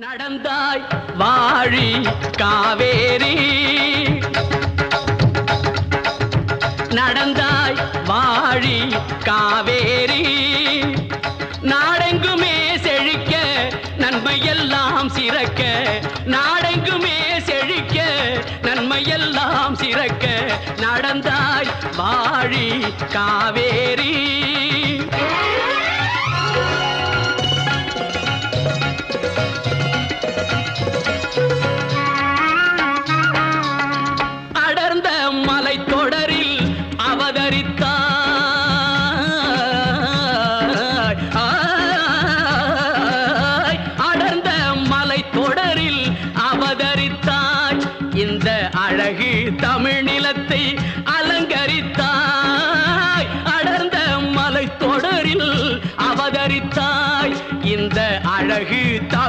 நடந்தாய் வாழி காவேரி. நடந்தாய் வாழி காவேரி. நாடெங்குமே செழிக்க நன்மையெல்லாம் சிறக்க. நாடெங்குமே செழிக்க நன்மையெல்லாம் சிறக்க. நடந்தாய் வாழி காவேரி. மலை தொடரில் அவதரித்தாய் அடர்ந்த மலை தொடரில் அவதரித்தாய். இந்த அழகு தமிழ் நிலத்தை அலங்கரித்தாய். அடர்ந்த மலை தொடரில் அவதரித்தாய். இந்த அழகு தமிழ்